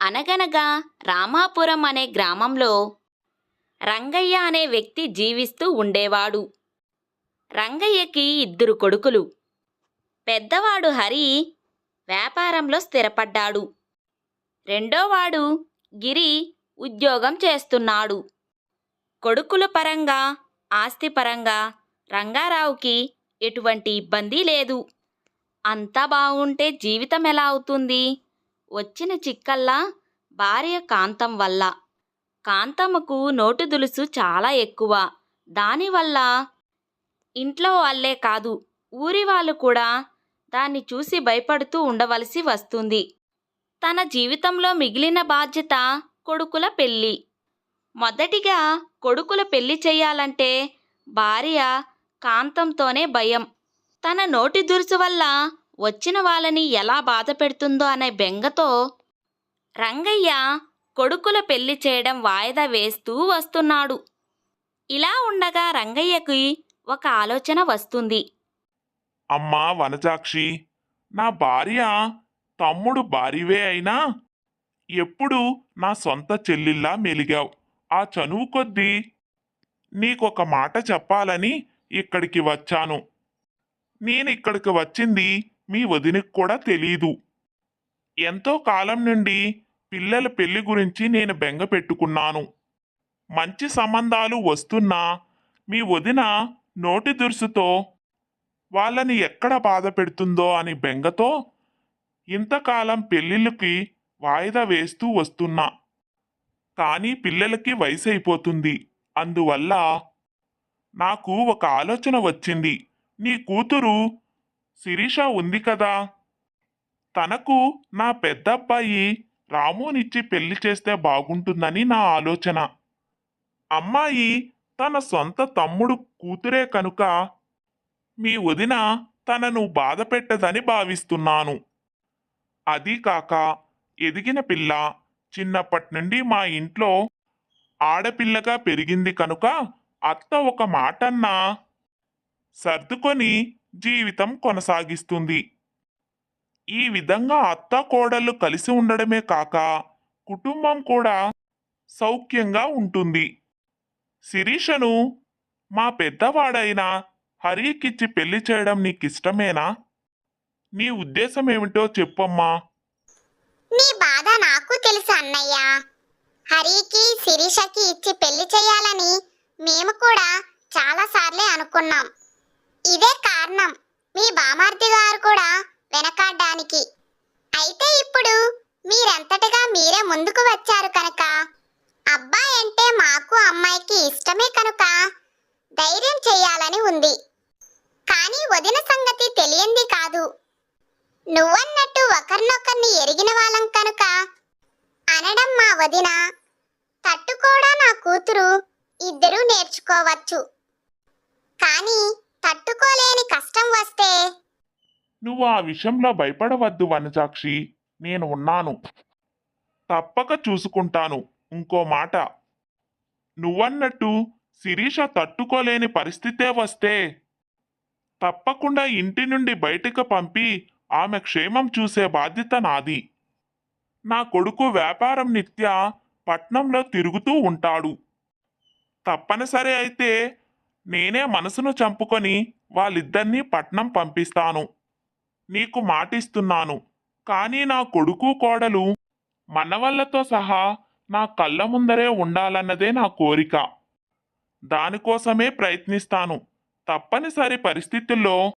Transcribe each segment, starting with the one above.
అనగనగా రామాపురం అనే గ్రామంలో రంగయ్య అనే వ్యక్తి జీవిస్తూ ఉండేవాడు. రంగయ్యకి ఇద్దరు కొడుకులు. పెద్దవాడు హరి వ్యాపారంలో స్థిరపడ్డాడు. రెండోవాడు గిరి ఉద్యోగం చేస్తున్నాడు. కొడుకుల పరంగా ఆస్తి పరంగా రంగారావుకి ఎటువంటి ఇబ్బంది లేదు. అంతా బాగుంటే జీవితం ఎలా అవుతుంది? వచ్చిన చిక్కల్లా భార్య కాంతం వల్ల. కాంతమ్మకు నోటు దులుసు చాలా ఎక్కువ. దానివల్ల ఇంట్లో వాళ్ళే కాదు ఊరి వాళ్ళు కూడా దాన్ని చూసి భయపడుతూ ఉండవలసి వస్తుంది. తన జీవితంలో మిగిలిన బాధ్యత కొడుకుల పెళ్ళి. మొదటిగా కొడుకుల పెళ్ళి చేయాలంటే భార్య కాంతంతోనే భయం. తన నోటి దురుసు వల్ల వచ్చిన వాళ్ళని ఎలా బాధ పెడుతుందో అనే బెంగతో రంగయ్య కొడుకుల పెళ్ళి చేయడం వాయిదా వేస్తూ వస్తున్నాడు. ఇలా ఉండగా రంగయ్యకి ఒక ఆలోచన వస్తుంది. అమ్మా వనజాక్షి నా భార్య తమ్ముడు భార్యవే అయినా ఎప్పుడు నా సొంత చెల్లిల్లా మెలిగావు. ఆ చనువు కొద్దీ నీకొక మాట చెప్పాలని ఇక్కడికి వచ్చాను. నేనిక్కడికి వచ్చింది మీ వదినకి కూడా తెలీదు. ఎంతో కాలం నుండి పిల్లల పెళ్ళి గురించి నేను బెంగ పెట్టుకున్నాను. మంచి సంబంధాలు వస్తున్నా మీ వదిన నోటి దురుసుతో వాళ్ళని ఎక్కడ బాధ పెడుతుందో అని బెంగతో ఇంతకాలం పెళ్ళిళ్ళకి వాయిదా వేస్తూ వస్తున్నా. కానీ పిల్లలకి వయసు అయిపోతుంది అందువల్ల నాకు ఒక ఆలోచన వచ్చింది. నీ కూతురు శిరీష ఉంది కదా. తనకు నా పెద్దబ్బాయి రామునిచ్చి పెళ్ళి చేస్తే బాగుంటుందని నా ఆలోచన. అమ్మాయి తన సొంత తమ్ముడు కూతురే కనుక మీ వదిన తనను బాధ పెట్టదని భావిస్తున్నాను. అదీ కాక ఎదిగిన పిల్ల చిన్నప్పటి నుండి మా ఇంట్లో ఆడపిల్లగా పెరిగింది కనుక అత్త ఒక మాటన్నా సర్దుకొని జీవితం కొనసాగిస్తుంది. ఈ విధంగా అత్త కోడళ్ళు కలిసి ఉండడమే కాక కుటుంబం కూడా సౌఖ్యంగా ఉంటుంది. శిరీషను మా పెద్దవాడైన హరికిచ్చి పెళ్ళి చేయడం నీకిష్టమేనా? నీ ఉద్దేశం ఏమిటో చెప్పమ్మా. నీ బాధ నాకు తెలుసు అన్నయ్య. హరికి శిరీషకి ఇచ్చి పెళ్ళి చేయాలని మేము కూడా చాలా సార్లే అనుకున్నాం. ఇదే కారణం. మీ బామార్తి గారు కూడా వెనకాడ్డానికి. అయితే ఇప్పుడు మీరంతటిగా మీరే ముందుకు వచ్చారు కనుక? అబ్బాయి అంటే మాకు అమ్మాయికి ఇష్టమే కనుక ధైర్యం చేయాలని ఉంది. కానీ వదిన సంగతి తెలియంది కాదు. నువ్వన్నట్టు ఒకరినొకరిని ఎరిగిన వాళ్ళం కనుక? అనడం మా వదిన. తట్టుకోడా నా కూతురు? ఇద్దరూ నేర్చుకోవచ్చు. కానీ తట్టుకోలేని కష్టం వస్తే? నువ్వు ఆ విషయంలో భయపడవద్దు వనజాక్షి. నేను ఉన్నాను. తప్పక చూసుకుంటాను. ఇంకో మాట. నువ్వన్నట్టు శిరీష తట్టుకోలేని పరిస్థితే వస్తే? తప్పకుండా ఇంటి నుండి బయటకు పంపి ఆమె క్షేమం చూసే బాధ్యత నాది. నా కొడుకు వ్యాపారం నిత్యా పట్నంలో తిరుగుతూ ఉంటాడు. తప్పనిసరి అయితే నేనే మనసును చంపుకొని వాళ్ళిద్దరినీ పట్నం పంపిస్తాను. నీకు మాటిస్తున్నాను. కానీ నా కొడుకు కోడలు మనవళ్ళతో సహా నా కళ్ళ ముందరే ఉండాలన్నదే నా కోరిక. దానికోసమే ప్రయత్నిస్తాను. తప్పనిసరి పరిస్థితుల్లో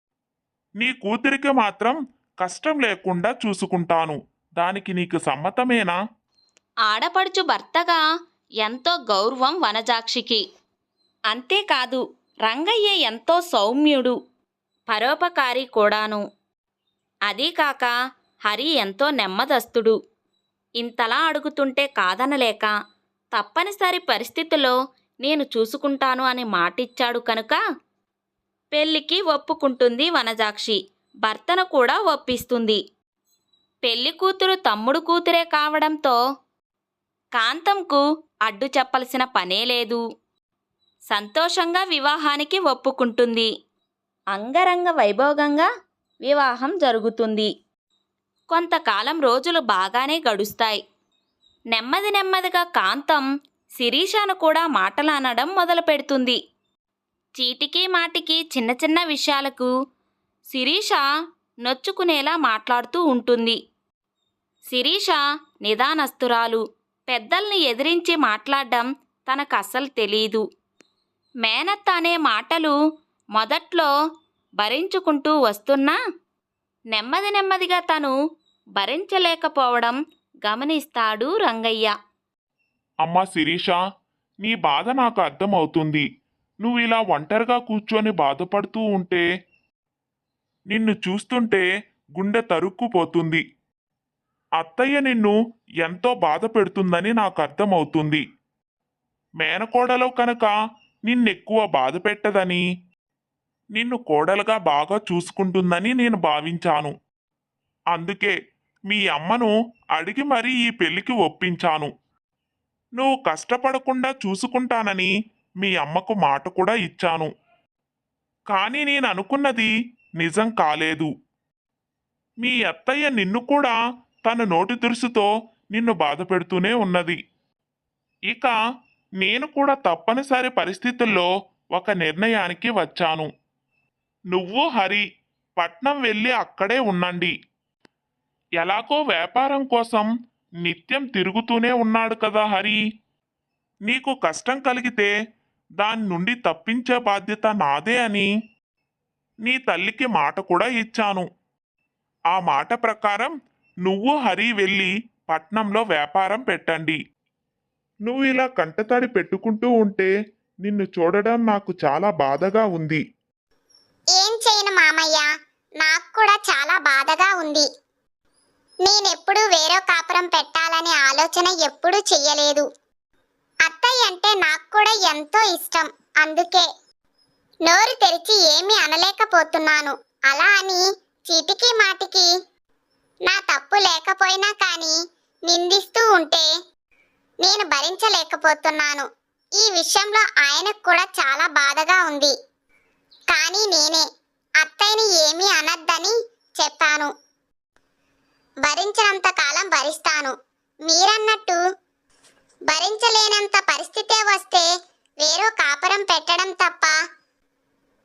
నీ కూతురికి మాత్రం కష్టం లేకుండా చూసుకుంటాను. దానికి నీకు సమ్మతమేనా? ఆడపడుచు భర్తగా ఎంతో గౌరవం వనజాక్షికి. అంతేకాదు రంగయ్య ఎంతో సౌమ్యుడు పరోపకారి కూడాను. అదీకాక హరి ఎంతో నెమ్మదస్తుడు. ఇంతలా అడుగుతుంటే కాదనలేక తప్పనిసరి పరిస్థితిలో నేను చూసుకుంటాను అని మాటిచ్చాడు కనుక పెళ్ళికి ఒప్పుకుంటుంది వనజాక్షి. భర్తను కూడా ఒప్పిస్తుంది. పెళ్ళి కూతురు తమ్ముడు కూతురే కావడంతో కాంతంకు అడ్డు చెప్పాల్సిన పనే లేదు సంతోషంగా వివాహానికి ఒప్పుకుంటుంది. అంగరంగ వైభోగంగా వివాహం జరుగుతుంది. కొంతకాలం రోజులు బాగానే గడుస్తాయి. నెమ్మది నెమ్మదిగా కాంతం శిరీషను కూడా మాటలానడం మొదలుపెడుతుంది. చీటికి మాటికి చిన్న చిన్న విషయాలకు శిరీష నొచ్చుకునేలా మాట్లాడుతూ ఉంటుంది. శిరీష నిదానస్తురాలు. పెద్దల్ని ఎదిరించి మాట్లాడడం తనకు అస్సలు తెలీదు. మేనత్త అనే మాటలు మొదట్లో భరించుకుంటూ వస్తున్నా నెమ్మది నెమ్మదిగా తను భరించలేకపోవడం గమనిస్తాడు రంగయ్య. అమ్మా శిరీష నీ బాధ నాకు అర్థమవుతుంది. నువ్వు ఇలా ఒంటరిగా కూర్చొని బాధపడుతూ ఉంటే నిన్ను చూస్తుంటే గుండె తరుక్కుపోతుంది. అత్తయ్య నిన్ను ఎంతో బాధ పెడుతుందని నాకు అర్థమవుతుంది. మేనకోడలో కనుక నిన్నెక్కువ బాధ పెట్టదని నిన్ను కోడలుగా బాగా చూసుకుంటుందని నేను భావించాను. అందుకే మీ అమ్మను అడిగి మరీ ఈ పెళ్ళికి ఒప్పించాను. నువ్వు కష్టపడకుండా చూసుకుంటానని మీ అమ్మకు మాట కూడా ఇచ్చాను. కానీ నేను అనుకున్నది నిజం కాలేదు. మీ అత్తయ్య నిన్ను కూడా తన నోటి దురుసుతో నిన్ను బాధ పెడుతూనే ఉన్నది. ఇక నేను కూడా తప్పనిసరి పరిస్థితుల్లో ఒక నిర్ణయానికి వచ్చాను. నువ్వు హరి పట్నం వెళ్ళి అక్కడే ఉండండి. ఎలాగో వ్యాపారం కోసం నిత్యం తిరుగుతూనే ఉన్నాడు కదా హరి. నీకు కష్టం కలిగితే దాని నుండి తప్పించే బాధ్యత నాదే అని నీ తల్లికి మాట కూడా ఇచ్చాను. ఆ మాట ప్రకారం నువ్వు హరి వెళ్ళి పట్నంలో వ్యాపారం పెట్టండి. నువ్వు ఇలా కంటతడి పెట్టుకుంటూ ఉంటే నిన్ను చూడడం నాకు చాలా బాధగా ఉంది. ఏం చేయను మామయ్య నాకు కూడా చాలా బాధగా ఉంది. నేనెప్పుడు వేరే కాపురం పెట్టాలనే ఆలోచన ఎప్పుడూ చెయ్యలేదు. అత్తయ్య అంటే నాకు కూడా ఎంతో ఇష్టం అందుకే. నోరు తెరిచి ఏమీ అనలేకపోతున్నాను అలా అని చీటికి మాటికి. నా తప్పు లేకపోయినా కానీ నిందిస్తూ ఉంటే నేను భరించలేకపోతున్నాను. ఈ విషయంలో ఆయనకు కూడా చాలా బాధగా ఉంది. కానీ నేనే అత్తయ్యని ఏమీ అనద్దని చెప్పాను. భరించినంత కాలం భరిస్తాను. మీరన్నట్టు భరించలేనంత పరిస్థితే వస్తే వేరో కాపురం పెట్టడం తప్ప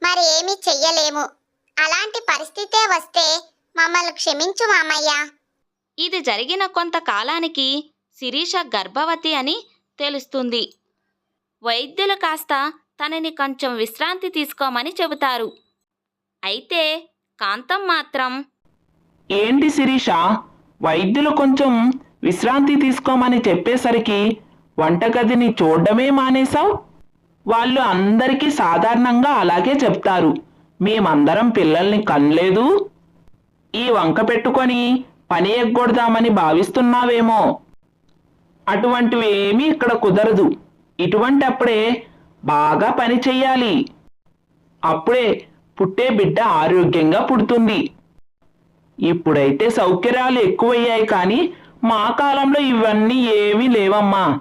మరి ఏమీ చెయ్యలేము. అలాంటి పరిస్థితే వస్తే మమ్మల్ని క్షమించు మామయ్య. ఇది జరిగిన కొంతకాలానికి శిరీష గర్భవతి అని తెలుస్తుంది. వైద్యులు కాస్త తనని కొంచెం విశ్రాంతి తీసుకోమని చెబుతారు. అయితే కాంతం మాత్రం ఏంటి శిరీష? వైద్యులు కొంచెం విశ్రాంతి తీసుకోమని చెప్పేసరికి వంటగదిని చూడడమే మానేశావు? వాళ్ళు అందరికీ సాధారణంగా అలాగే చెప్తారు. మేమందరం పిల్లల్ని కనలేదు? ఈ వంక పెట్టుకొని పని ఎగ్గొడదామని భావిస్తున్నావేమో? అటువంటివి ఏమీ ఇక్కడ కుదరదు. ఇటువంటి అప్పుడే బాగా పని చెయ్యాలి. అప్పుడే పుట్టే బిడ్డ ఆరోగ్యంగా పుడుతుంది. ఇప్పుడైతే సౌకర్యాలు ఎక్కువయ్యాయి కానీ మా కాలంలో ఇవన్నీ ఏమీ లేవమ్మా.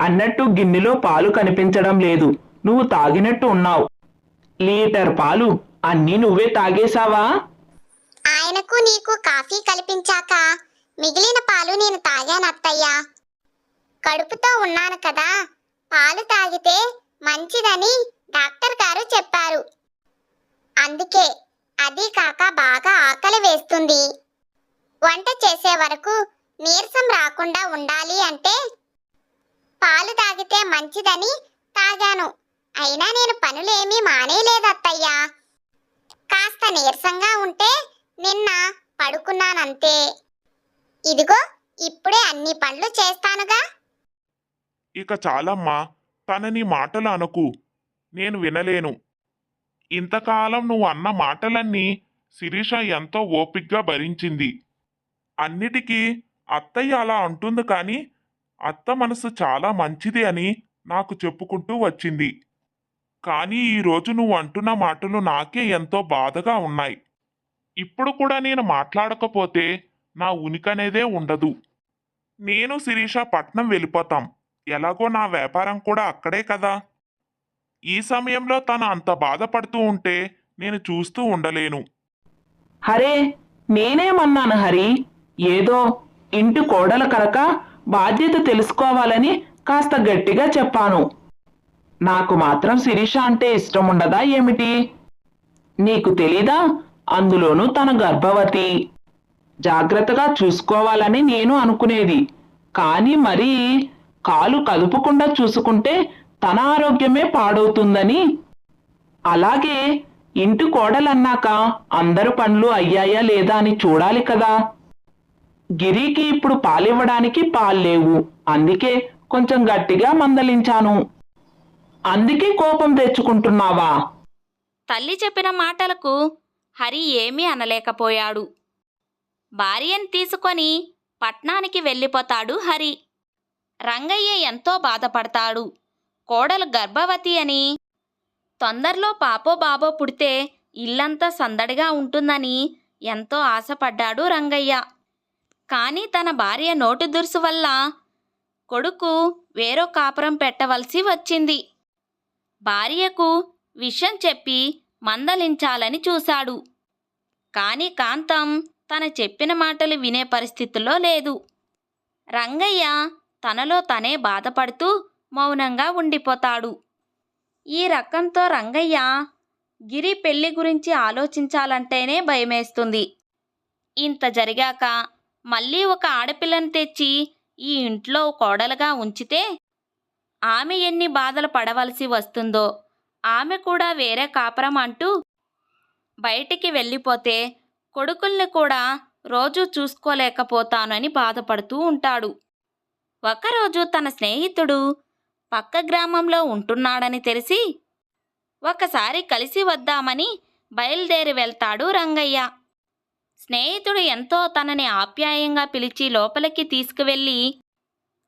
అన్నట్టు గిన్నెలో పాలు కనిపించడం లేదు. నువ్వు తాగినట్టు ఉన్నావు. లీటర్ పాలు అన్నీ నువ్వే తాగేశావా? ఆయనకు నీకు కాఫీ కల్పించాక మిగిలిన పాలు నేను తాగాను కడుపుతో ఉన్నాను కదా. పాలు తాగితే మంచిదని డాక్టర్ గారు చెప్పారు. అందుకే అది కాక బాగా ఆకలి వేస్తుంది. వంట చేసే వరకు నీరసం రాకుండా ఉండాలి అంటే పాలు తాగితే మంచిదని తాగాను. అయినా నేను పనులేమీ మానేలేదత్తయ్యా కాస్త నీరసంగా ఉంటే నిన్న పడుకున్నానంతే. ఇదిగో ఇప్పుడే అన్ని పనులు చేస్తానుగా. ఇక చాలమ్మా తనని మాటలు అనకు నేను వినలేను. ఇంతకాలం నువ్వు అన్న మాటలన్నీ శిరీష ఎంతో ఓపిగ్గా భరించింది. అన్నిటికీ అత్తయ్య అలా అంటుంది కానీ అత్త మనసు చాలా మంచిది అని నాకు చెప్పుకుంటూ వచ్చింది. కానీ ఈరోజు నువ్వు అంటున్న మాటలు నాకే ఎంతో బాధగా ఉన్నాయి. ఇప్పుడు కూడా నేను మాట్లాడకపోతే నా ఉనికి అనేదే ఉండదు. నేను శిరీష పట్నం వెళ్ళిపోతాం. ఎలాగో నా వ్యాపారం కూడా అక్కడే కదా. ఈ సమయంలో తను అంత బాధపడుతూ ఉంటే నేను చూస్తూ ఉండలేను. హరే నేనేమన్నాను హరి? ఏదో ఇంటి కోడలు కనుక బాధ్యత తెలుసుకోవాలని కాస్త గట్టిగా చెప్పాను. నాకు మాత్రం శిరీష అంటే ఇష్టం ఉండదా ఏమిటి? నీకు తెలీదా? అందులోనూ తన గర్భవతి. జాగ్రత్తగా చూసుకోవాలని నేను అనుకునేది. కానీ మరి కాలు కదుపకుండా చూసుకుంటే తన ఆరోగ్యమే పాడవుతుందని. అలాగే ఇంటి కోడలన్నాక అందరు పనులు అయ్యాయా లేదా అని చూడాలి కదా. గిరికి ఇప్పుడు పాలివ్వడానికి పాలు లేవు. అందుకే కొంచెం గట్టిగా మందలించాను. అందుకే కోపం తెచ్చుకుంటున్నావా? తల్లి చెప్పిన మాటలకు హరి ఏమీ అనలేకపోయాడు. భార్యను తీసుకొని పట్నానికి వెళ్ళిపోతాడు హరి. రంగయ్య ఎంతో బాధపడతాడు. కోడలు గర్భవతి అని. తొందరలో పాపో బాబో పుడితే ఇల్లంతా సందడిగా ఉంటుందని ఎంతో ఆశపడ్డాడు రంగయ్య. కానీ తన భార్య నోటు దురుసు వల్ల కొడుకు వేరో కాపురం పెట్టవలసి వచ్చింది. భార్యకు విషయం చెప్పి మందలించాలని చూశాడు. కానీ కాంతం తన చెప్పిన మాటలు వినే పరిస్థితిలో లేదు. రంగయ్య తనలో తనే బాధపడుతూ మౌనంగా ఉండిపోతాడు. ఈ రకంతో రంగయ్య గిరి పెళ్ళి గురించి ఆలోచించాలంటేనే భయమేస్తుంది. ఇంత జరిగాక మళ్ళీ ఒక ఆడపిల్లను తెచ్చి ఈ ఇంట్లో కోడలుగా ఉంచితే ఆమె ఎన్ని బాధలు పడవలసి వస్తుందో ఆమె కూడా వేరే కాపురం అంటూ బయటికి వెళ్ళిపోతే కొడుకుల్ని కూడా రోజూ చూసుకోలేకపోతానని బాధపడుతూ ఉంటాడు. ఒకరోజు తన స్నేహితుడు పక్క గ్రామంలో ఉంటున్నాడని తెలిసి ఒకసారి కలిసి వద్దామని బయలుదేరి వెళ్తాడు రంగయ్య. స్నేహితుడు ఎంతో తనని ఆప్యాయంగా పిలిచి లోపలికి తీసుకువెళ్ళి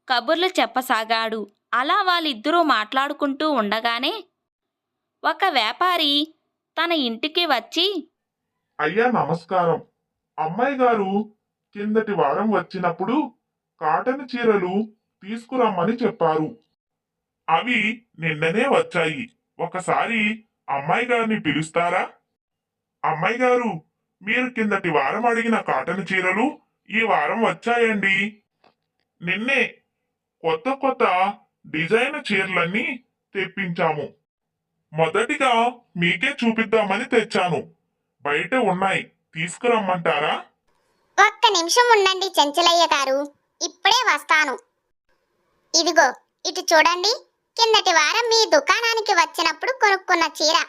కబుర్లు చెప్పసాగాడు. అలా వాళ్ళిద్దరూ మాట్లాడుకుంటూ ఉండగానే ఒక వ్యాపారి తన ఇంటికి వచ్చి అయ్యా నమస్కారం. అమ్మాయి గారు కిందటి వారం వచ్చినప్పుడు కాటన్ చీరలు తీసుకురమ్మని చెప్పారు. అవి నిన్ననే వచ్చాయి. ఒకసారి అమ్మాయి గారిని పిలుస్తారా? అమ్మాయి గారు మీరు కిందటి వారం అడిగిన కాటన్ చీరలు ఈ వారం వచ్చాయండి. నిన్నే కొత్త కొత్త డిజైన్ చీరలన్నీ తెప్పించాము. మొదటిగా మీకే చూపిద్దామని తెచ్చాను. బయట ఉన్నాయి. తీసుకురమ్మంటారా? ఒక్క నిమిషం ఉండండి చెంచలయ్య గారు. ఇప్పుడే వస్తాను. ఇదిగో ఇటు చూడండి. కిందటి వారం మీ దుకాణానికి వచ్చినప్పుడు కొనుక్కున్న చీర.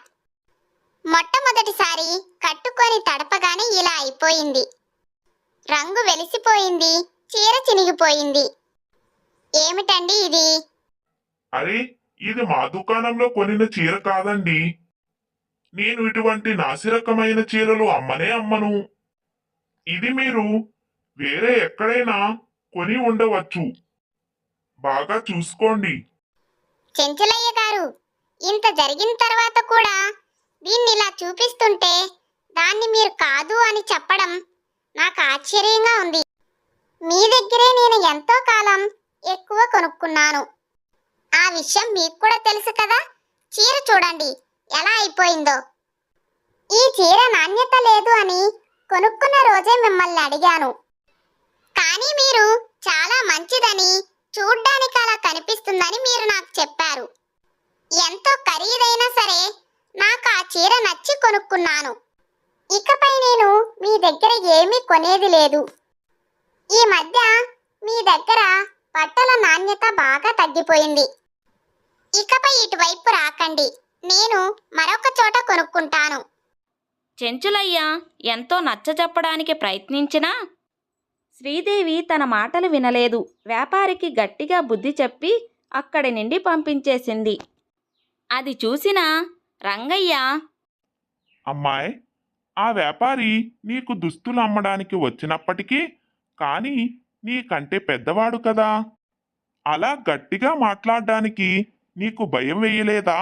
మొట్టమొదటిసారి కట్టుకొని తడపగానే ఇలా అయిపోయింది. రంగు వెలిసిపోయింది చీర చినిగిపోయింది. ఏమిటండి ఇది? అరే ఇది మా దుకాణంలో కొనిన చీర కాదండి. నేను ఇటువంటి నాసిరకమైన చీరలు అమ్మనే అమ్మను. ఇది మీరు వేరే ఎక్కడైనా కొని ఉండవచ్చు. బాగా చూసుకోండి. చెంచలయ్య గారు ఇంత జరిగిన తర్వాత కూడా దీన్ని ఇలా చూపిస్తుంటే దాన్ని మీరు కాదు అని చెప్పడం నాకు ఆశ్చర్యంగా ఉంది. మీ దగ్గరే నేను ఎంతో కాలం ఎక్కువ కొనుక్కున్నాను. ఆ విషయం మీకు కూడా తెలుసు కదా? చీర చూడండి ఎలా అయిపోయిందో. ఈ చీర నాణ్యత లేదు అని కొనుక్కున్న రోజే మిమ్మల్ని అడిగాను. కానీ మీరు చాలా మంచిదని చూడ్డానికి అలా కనిపిస్తుందని మీరు నాకు చెప్పారు. ఎంతో ఖరీదైనా సరే నాకు ఆ చీర నచ్చి కొనుక్కున్నాను. ఇకపై నేను మీ దగ్గర ఏమీ కొనేది లేదు. ఈ మధ్య మీ దగ్గర బట్టల నాణ్యత బాగా తగ్గిపోయింది. ఇకపై ఇటువైపు రాకండి. నేను మరొక చోట కొనుక్కుంటాను. చెంచులయ్య ఎంతో నచ్చజెప్పడానికి ప్రయత్నించినా శ్రీదేవి తన మాటలు వినలేదు. వ్యాపారికి గట్టిగా బుద్ధి చెప్పి అక్కడి నుండి పంపించేసింది. అది చూసిన రంగయ్య! అమ్మాయి ఆ వ్యాపారి నీకు దుస్తులు అమ్మడానికి వచ్చినప్పటికీ కానీ నీకంటే పెద్దవాడు కదా. అలా గట్టిగా మాట్లాడడానికి నీకు భయం వేయలేదా?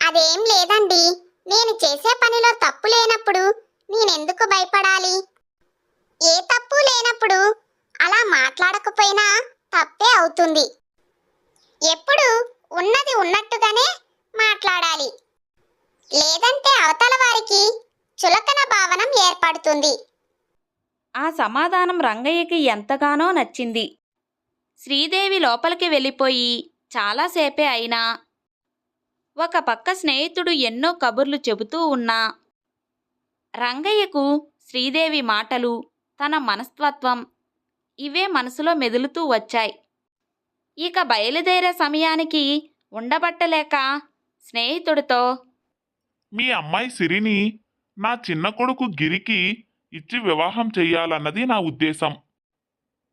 అదేం లేదండి. నేను చేసే పనిలో తప్పు లేనప్పుడు నేనెందుకు భయపడాలి? ఏ తప్పు లేనప్పుడు అలా మాట్లాడకపోయినా తప్పే అవుతుంది. ఎప్పుడు ఉన్నది ఉన్నట్టుగానే మాట్లాడాలి. లేదంటే అవతల వారికి చులకన భావనం ఏర్పడుతుంది. ఆ సమాధానం రంగయ్యకి ఎంతగానో నచ్చింది. శ్రీదేవి లోపలికి వెళ్ళిపోయి చాలాసేపే అయినా ఒక పక్క స్నేహితుడు ఎన్నో కబుర్లు చెబుతూ ఉన్నా రంగయ్యకు శ్రీదేవి మాటలు తన మనస్తత్వం ఇవే మనసులో మెదులుతూ వచ్చాయి. ఇక బయలుదేరే సమయానికి ఉండబట్టలేక స్నేహితుడితో మీ అమ్మాయి సిరిని నా చిన్న కొడుకు గిరికి ఇచ్చి వివాహం చెయ్యాలన్నది నా ఉద్దేశం.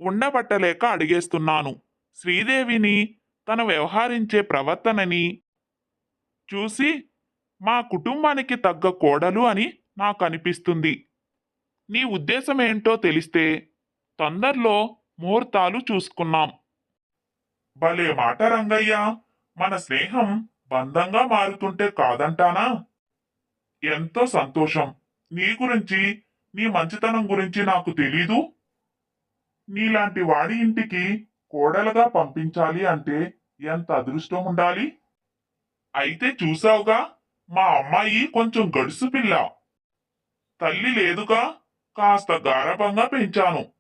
ఉండబట్టలేక అడిగేస్తున్నాను. శ్రీదేవిని తను వ్యవహరించే ప్రవర్తనని చూసి మా కుటుంబానికి తగ్గ కోడలు అని నాకు అనిపిస్తుంది నీ ఉద్దేశం ఏంటో తెలిస్తే తొందరలో ముహూర్తాలు చూసుకున్నాం. భలే మాట రంగయ్య! మన స్నేహం బంధంగా మారుతుంటే కాదంటానా? ఎంతో సంతోషం. నీ గురించి నీ మంచితనం గురించి నాకు తెలీదు. నీలాంటి వాడి ఇంటికి కోడలుగా పంపించాలి అంటే ఎంత అదృష్టం ఉండాలి? అయితే చూసావుగా మా అమ్మాయి కొంచెం గడుసు పిల్ల. తల్లి లేదుగా. కాస్త గారభంగా పెంచాను.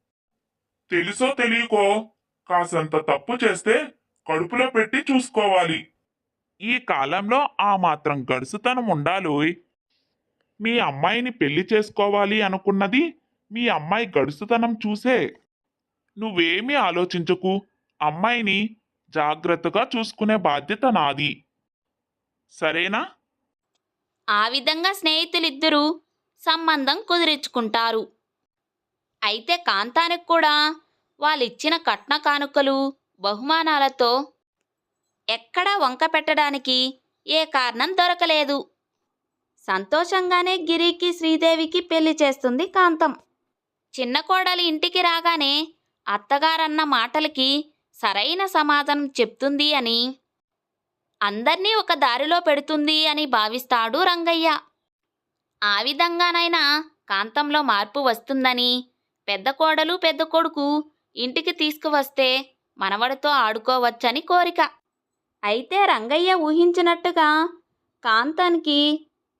తెలుసో తెలియకో కాసంత తప్పు చేస్తే కడుపులో పెట్టి చూసుకోవాలి. ఈ కాలంలో ఆ మాత్రం గడుసుతనం ఉండాలి మీ అమ్మాయిని పెళ్ళి చేసుకోవాలి అనుకున్నది మీ అమ్మాయి గడుసుతనం చూసే. నువ్వేమీ ఆలోచించకు అమ్మాయిని జాగ్రత్తగా చూసుకునే బాధ్యత నాది. సరేనా? ఆ విధంగా స్నేహితులిద్దరూ సంబంధం కుదిరించుకుంటారు. అయితే కాంతానికి కూడా వాళ్ళిచ్చిన కట్న కానుకలు బహుమానాలతో ఎక్కడా వంక పెట్టడానికి ఏ కారణం దొరకలేదు. సంతోషంగానే గిరికి శ్రీదేవికి పెళ్ళి చేస్తుంది కాంతం. చిన్న కోడలి ఇంటికి రాగానే అత్తగారన్న మాటలకి సరైన సమాధానం చెప్తుంది అని అందర్నీ ఒక దారిలో పెడుతుంది అని భావిస్తాడు రంగయ్య. ఆ విధంగానైనా కాంతంలో మార్పు వస్తుందని. పెద్ద కోడలు పెద్ద కొడుకు ఇంటికి తీసుకువస్తే మనవడితో ఆడుకోవచ్చని కోరిక. అయితే రంగయ్య ఊహించినట్టుగా కాంతానికి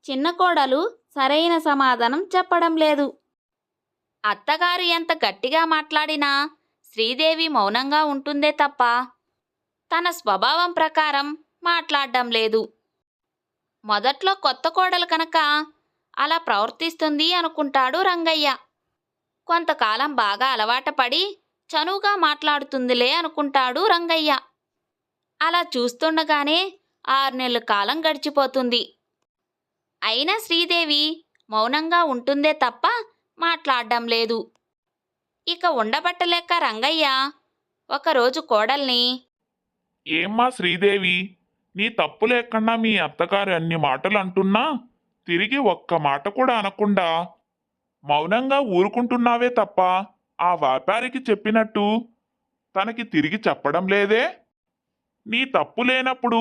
చిన్న కోడలు సరైన సమాధానం చెప్పడం లేదు. అత్తగారు ఎంత గట్టిగా మాట్లాడినా శ్రీదేవి మౌనంగా ఉంటుందే తప్ప తన స్వభావం ప్రకారం మాట్లాడడం లేదు. మొదట్లో కొత్త కోడలు కనుక అలా ప్రవర్తిస్తుంది అనుకుంటాడు రంగయ్య. కొంతకాలం బాగా అలవాటపడి చనువుగా మాట్లాడుతుందిలే అనుకుంటాడు రంగయ్య. అలా చూస్తుండగానే ఆరు నెలల కాలం గడిచిపోతుంది. అయినా శ్రీదేవి మౌనంగా ఉంటుందే తప్ప మాట్లాడడం లేదు. ఇక ఉండబట్టలేక రంగయ్య ఒకరోజు కోడల్ని ఏమ్మా శ్రీదేవి నీ తప్పు లేకుండా మీ అత్తగారు అన్ని మాటలు అంటున్నా? తిరిగి ఒక్క మాట కూడా అనకుండా మౌనంగా ఊరుకుంటున్నావే తప్ప ఆ వ్యాపారికి చెప్పినట్టు తనకి తిరిగి చెప్పడం లేదే? నీ తప్పు లేనప్పుడు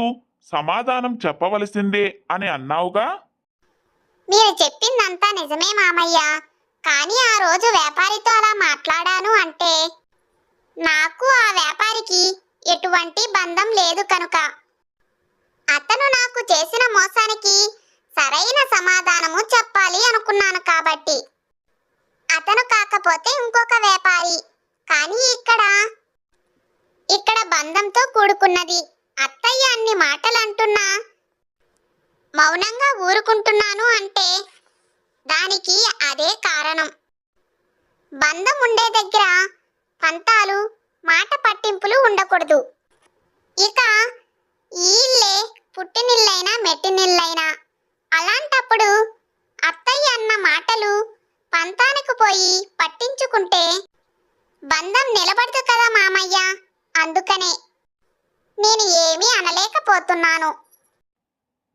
సమాధానం చెప్పవలసిందే అని అన్నావుగా? మీరు చెప్పిందంతా నిజమే మామయ్య. కానీ ఆ రోజు వ్యాపారితో అలా మాట్లాడాను అంటే నాకు ఆ వ్యాపారికి ఎటువంటి బంధం లేదు కనుక. అతను నాకు చేసిన మోసానికి సమాధానము చెప్పాలి అనుకున్నాను కాబట్టి. అతను కాకపోతే ఇంకొక వ్యాపారి. కానీ ఇక్కడ ఇక్కడ బంధంతో కూడుకున్నది. అత్తయ్య అన్ని మాటలు అంటున్నా మౌనంగా ఊరుకుంటున్నాను అంటే దానికి అదే కారణం. బంధం ఉండే దగ్గర పంతాలు మాట పట్టింపులు ఉండకూడదు. ఇక ఈ ఇల్లే పుట్టినిల్లైనా మెట్టినిల్లైనా. అలాంటప్పుడు అత్తయ్య అన్న మాటలు పంతానికి పోయి పట్టించుకుంటే బంధం నిలబడదు కదా మామయ్య అందుకనే నేను ఏమీ అనలేకపోతున్నాను.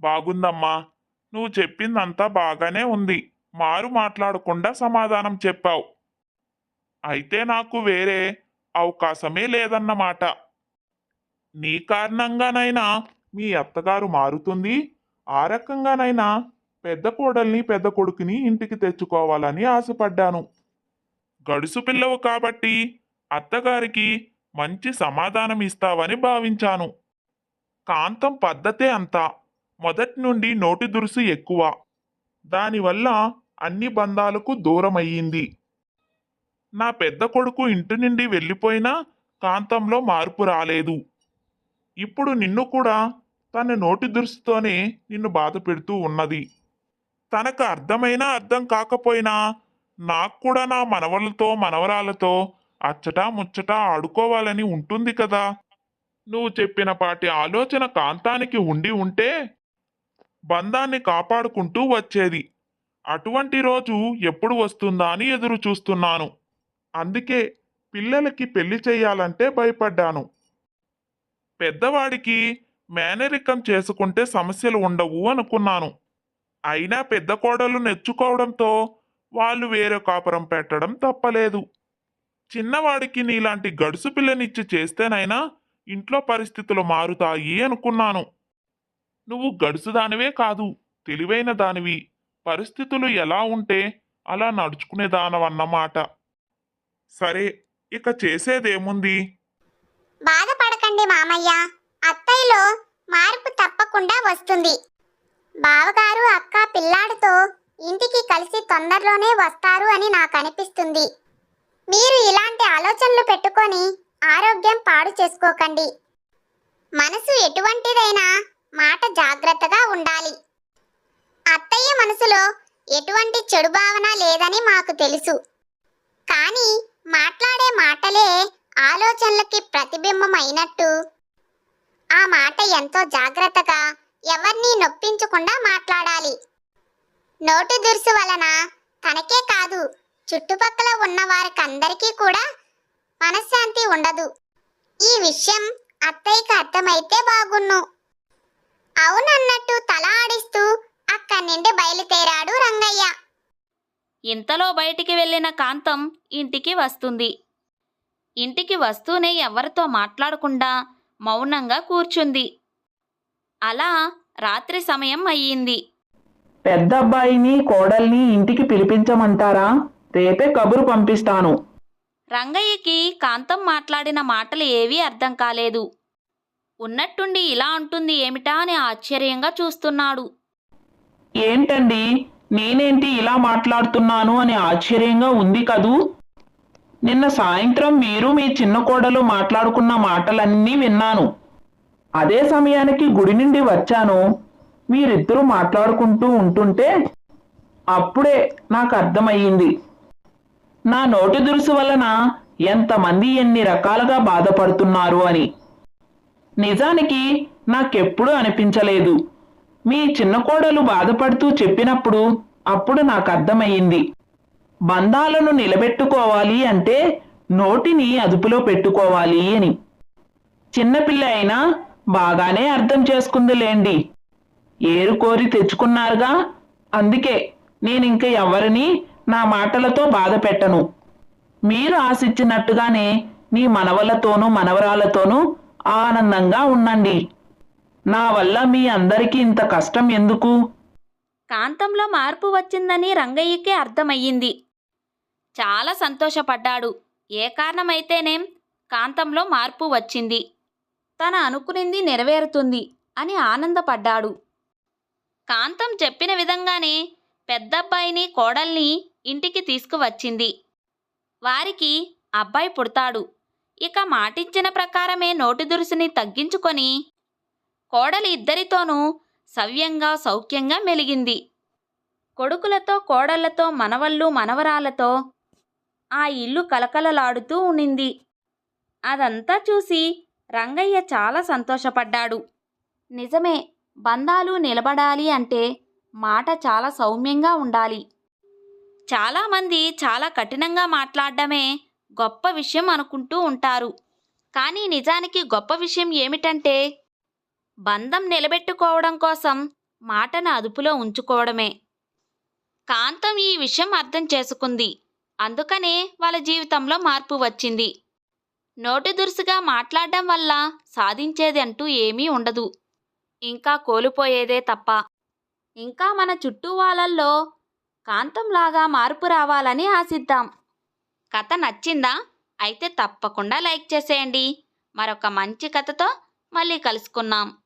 బాగుందమ్మా నువ్వు చెప్పిందంతా బాగానే ఉంది. మారు మాట్లాడకుండా సమాధానం చెప్పావు. అయితే నాకు వేరే అవకాశమే లేదన్నమాట. నీ కారణంగానైనా మీ అత్తగారు మారుతుంది? ఆ రకంగానైనా పెద్ద కోడల్ని పెద్ద కొడుకుని ఇంటికి తెచ్చుకోవాలని ఆశపడ్డాను. గడుసు పిల్లవు కాబట్టి అత్తగారికి మంచి సమాధానం ఇస్తావని భావించాను. కాంతం పద్ధతే అంతా. మొదటి నుండి నోటి దురుసు ఎక్కువ. దానివల్ల అన్ని బంధాలకు దూరమయ్యింది. నా పెద్ద కొడుకు ఇంటి నుండి వెళ్ళిపోయినా కాంతంలో మార్పు రాలేదు. ఇప్పుడు నిన్ను కూడా తన నోటి దురుసుతోనే నిన్ను బాధ పెడుతూ ఉన్నది. తనకు అర్థమైనా అర్థం కాకపోయినా నాకు కూడా నా మనవలతో మనవరాలతో అచ్చటా ముచ్చటా ఆడుకోవాలని ఉంటుంది కదా. నువ్వు చెప్పిన పాటి ఆలోచన కాంతానికి ఉండి ఉంటే బంధాన్ని కాపాడుకుంటూ వచ్చేది. అటువంటి రోజు ఎప్పుడు వస్తుందా అని ఎదురు చూస్తున్నాను. అందుకే పిల్లలకి పెళ్ళి చేయాలంటే భయపడ్డాను. పెద్దవాడికి మేనరికం చేసుకుంటే సమస్యలు ఉండవు అనుకున్నాను. అయినా పెద్ద కోడలు నెచ్చుకోవడంతో వాళ్ళు వేరే కాపురం పెట్టడం తప్పలేదు. చిన్నవాడికి నీలాంటి గడుసు పిల్లనిచ్చి చేస్తేనైనా ఇంట్లో పరిస్థితులు మారుతాయి అనుకున్నాను. నువ్వు గడుసుదానివే కాదు తెలివైన దానివి. పరిస్థితులు ఎలా ఉంటే అలా నడుచుకునేదానవన్నమాట సరే ఇక చేసేదేముంది? బాధపడకండి మామయ్య. అత్తయ్యలో మార్పు తప్పకుండా వస్తుంది. బావగారు అక్క పిల్లాడితో ఇంటికి కలిసి తొందరలోనే వస్తారు అని నాకు అనిపిస్తుంది మీరు ఇలాంటి ఆలోచనలు పెట్టుకొని ఆరోగ్యం పాడు చేసుకోకండి. మనసు ఎటువంటిదైనా మాట జాగ్రత్తగా ఉండాలి. అత్తయ్య మనసులో ఎటువంటి చెడు భావన లేదని మాకు తెలుసు. కానీ మాట్లాడే మాటలే ఆలోచనలకి ప్రతిబింబం అయినట్టు ఆ మాట ఎంతో జాగ్రత్తగా ఎవరిని నొప్పించకుండా మాట్లాడాలి. నోటి దురుసు వలన తనకే కాదు చుట్టుపక్కల ఉన్న వారికందరికీ కూడా మనశ్శాంతి ఉండదు. ఈ విషయం అత్తయ్యకి అర్థమైతే బాగున్ను. అవునన్నట్టు తల ఆడిస్తూ అక్కడి నుండి బయలుదేరాడు రంగయ్య. ఇంతలో బయటికి వెళ్ళిన కాంతం ఇంటికి వస్తుంది. ఇంటికి వస్తూనే ఎవరితో మాట్లాడకుండా మౌనంగా కూర్చుంది. అలా రాత్రి సమయం అయ్యింది. పెద్ద అబ్బాయిని కోడల్ని ఇంటికి పిలిపించమంటారా? రేపే కబురు పంపిస్తాను. రంగయ్యకి కాంతం మాట్లాడిన మాటలు ఏవీ అర్థం కాలేదు. ఉన్నట్టుండి ఇలా అంటుంది ఏమిటా అని ఆశ్చర్యంగా చూస్తున్నాడు. ఏంటండి? నేనేంటి ఇలా మాట్లాడుతున్నాను అని ఆశ్చర్యంగా ఉంది కదూ? నిన్న సాయంత్రం మీరు మీ చిన్న కోడలు మాట్లాడుకున్న మాటలన్నీ విన్నాను. అదే సమయానికి గుడి నుండి వచ్చాను. మీరిద్దరూ మాట్లాడుకుంటూ ఉంటుంటే అప్పుడే నాకు అర్థమయ్యింది. నా నోటి దురుసు వలన ఎంతమంది ఎన్ని రకాలుగా బాధపడుతున్నారు అని. నిజానికి నాకెప్పుడు అనిపించలేదు. మీ చిన్న కోడలు బాధపడుతూ చెప్పినప్పుడు అప్పుడు నాకు అర్థమయ్యింది. బంధాలను నిలబెట్టుకోవాలి అంటే నోటిని అదుపులో పెట్టుకోవాలి అని. చిన్నపిల్ల అయినా బాగానే అర్థం చేసుకుందిలేండి. ఏరుకోరి తెచ్చుకున్నారుగా? అందుకే నేనింక ఎవరిని నా మాటలతో బాధ పెట్టను. మీరు ఆశించినట్టుగానే నీ మనవలతోనూ మనవరాలతోనూ ఆనందంగా ఉండండి. నా వల్ల మీ అందరికీ ఇంత కష్టం ఎందుకు? కాంతంలో మార్పు వచ్చిందని రంగయ్యకే అర్థమయ్యింది. చాలా సంతోషపడ్డాడు. ఏ కారణమైతేనేం? కాంతంలో మార్పు వచ్చింది. తన అనుకునింది నెరవేరుతుంది అని ఆనందపడ్డాడు. కాంతం చెప్పిన విధంగానే పెద్దబ్బాయిని కోడల్ని ఇంటికి తీసుకువచ్చింది. వారికి అబ్బాయి పుడతాడు. ఇక మాటిచ్చిన ప్రకారమే నోటి దురుసుని తగ్గించుకొని కోడలి ఇద్దరితోనూ సవ్యంగా సౌఖ్యంగా మెలిగింది. కొడుకులతో కోడళ్ళతో మనవళ్ళు మనవరాలతో ఆ ఇల్లు కలకలలాడుతూ ఉండింది. అదంతా చూసి రంగయ్య చాలా సంతోషపడ్డాడు. నిజమే బంధాలు నిలబడాలి అంటే మాట చాలా సౌమ్యంగా ఉండాలి. చాలామంది చాలా కఠినంగా మాట్లాడడమే గొప్ప విషయం అనుకుంటూ ఉంటారు. కానీ నిజానికి గొప్ప విషయం ఏమిటంటే బంధం నిలబెట్టుకోవడం కోసం మాటను అదుపులో ఉంచుకోవడమే. కాంతం ఈ విషయం అర్థం చేసుకుంది. అందుకనే వాళ్ళ జీవితంలో మార్పు వచ్చింది. నోటి దురుసుగా మాట్లాడడం వల్ల సాధించేది అంటూ ఏమీ ఉండదు. ఇంకా కోల్పోయేదే తప్ప. ఇంకా మన చుట్టూ వాళ్ళల్లో కాంతంలాగా మార్పు రావాలని ఆశిద్దాం. కథ నచ్చిందా? అయితే తప్పకుండా లైక్ చేసేయండి. మరొక మంచి కథతో మళ్ళీ కలుసుకున్నాం